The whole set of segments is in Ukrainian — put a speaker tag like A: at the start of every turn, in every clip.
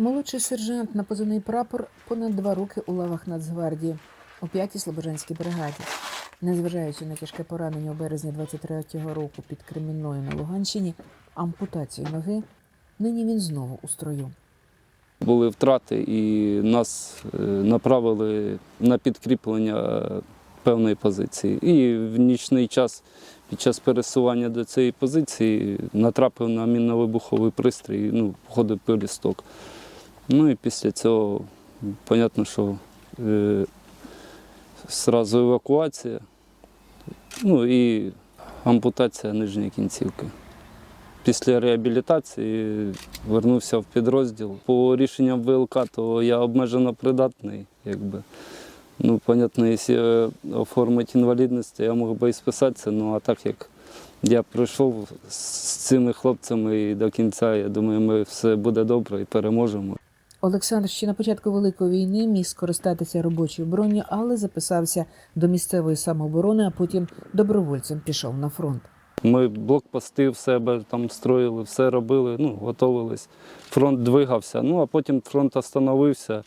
A: Молодший сержант на позивний прапор понад два роки у лавах Нацгвардії у 5-й Слобожанській бригаді. Незважаючи на тяжке поранення у березні 23-го року під Кремінною на Луганщині, ампутацію ноги, нині він знову у строю.
B: Були втрати і нас е, направили на підкріплення е, певної позиції. І в нічний час під час пересування до цієї позиції натрапив на мінно-вибуховий пристрій, ну, походив пилісток. Ну і після цього, понятно, що е, зразу евакуація, ну і ампутація нижньої кінцівки. Після реабілітації вернувся в підрозділ. По рішенням ВЛК, то я обмежено придатний. Якби. Ну, понятно, якщо оформити інвалідність, то я мог би і списатися. Ну а так як я пройшов з цими хлопцями і до кінця, я думаю, ми все буде добре і переможемо.
A: Олександр ще на початку Великої війни міг скористатися робочою бронею, але записався до місцевої самооборони, а потім добровольцем пішов на фронт.
B: Ми блокпости в себе там строїли, все робили, ну, готувались. Фронт двигався, ну а потім фронт остановився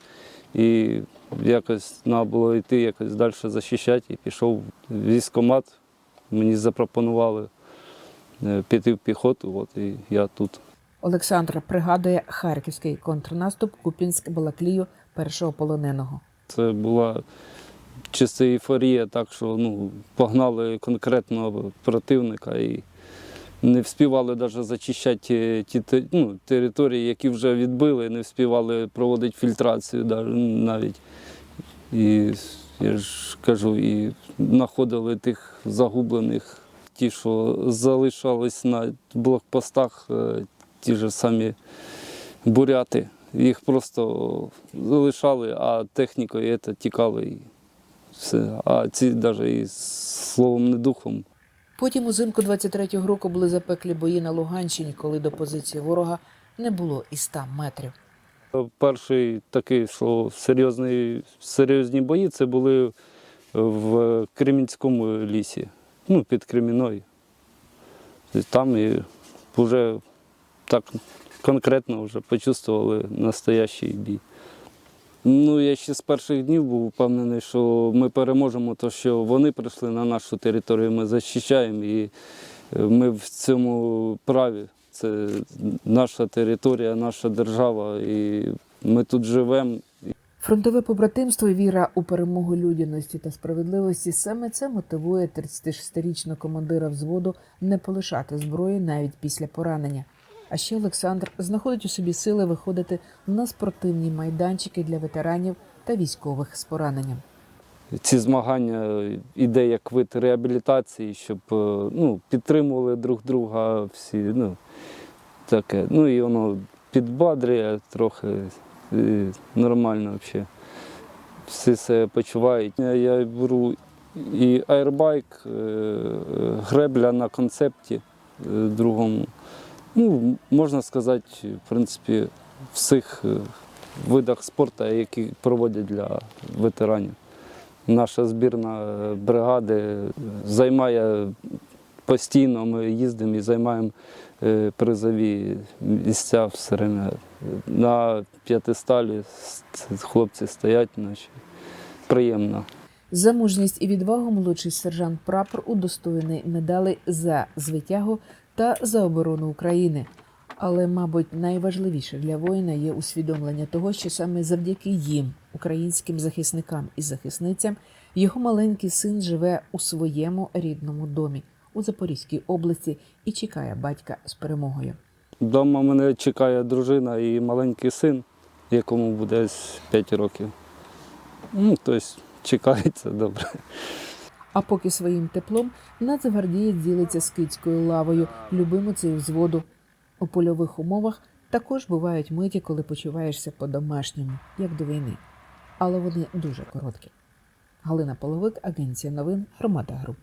B: і якось треба було йти якось далі захищати. І пішов в військкомат. Мені запропонували е, піти в піхоту, от і я тут.
A: Олександр пригадує харківський контрнаступ Купінськ Балаклію першого полоненого.
B: Це була чиста ейфорія, так що ну, погнали конкретного противника і не вспівали навіть зачищати ті те- ну, території, які вже відбили, не вспівали проводити фільтрацію навіть. І я ж кажу, і знаходили тих загублених, ті, що залишались на блокпостах, е, ті ж самі буряти. Їх просто залишали, а технікою це тікали і все. А ці навіть і словом не духом.
A: Потім узимку 23-го року були запеклі бої на Луганщині, коли до позиції ворога не було і 100 метрів.
B: Перший такий, що серйозні, серйозні бої, це були в Кремінському лісі, ну, під Креміною. Там і вже так конкретно вже почувствували настоящий бій. Ну, я ще з перших днів був впевнений, що ми переможемо, то що вони прийшли на нашу територію, ми захищаємо і е, ми в цьому праві. Це наша територія, наша держава, і ми тут живемо.
A: Фронтове побратимство віра у перемогу людяності та справедливості саме це мотивує 36-річного командира взводу не полишати зброї навіть після поранення. А ще Олександр знаходить у собі сили виходити на спортивні майданчики для ветеранів та військових з пораненням.
B: Ці змагання іде як вид реабілітації, щоб е, ну, підтримували друг друга всі. Ну, таке. ну і воно підбадрює трохи і нормально взагалі. Всі себе почувають. Я- беру і аербайк, е, гребля на концепті е, другому. Ну, можна сказати, в принципі, всіх е, видах спорту, які проводять для ветеранів. Наша збірна е, бригади займає постійно, ми їздимо і займаємо е, призові місця все время. На п'ятисталі хлопці стоять, наші. приємно.
A: За мужність і відвагу молодший сержант прапор удостоєний медалей за звитягу та за оборону України. Але, мабуть, найважливіше для воїна є усвідомлення того, що саме завдяки їм, українським захисникам і захисницям, його маленький син живе у своєму рідному домі у Запорізькій області і чекає батька з перемогою.
B: Вдома мене чекає дружина і маленький син, якому буде 5 років. Ну, тобто чекається добре.
A: А поки своїм теплом нацгвардієць ділиться з кицькою лавою, любимицею взводу. У польових умовах також бувають миті, коли почуваєшся по-домашньому, як до війни. Але вони дуже короткі. Галина Половик, агенція новин, громада груп.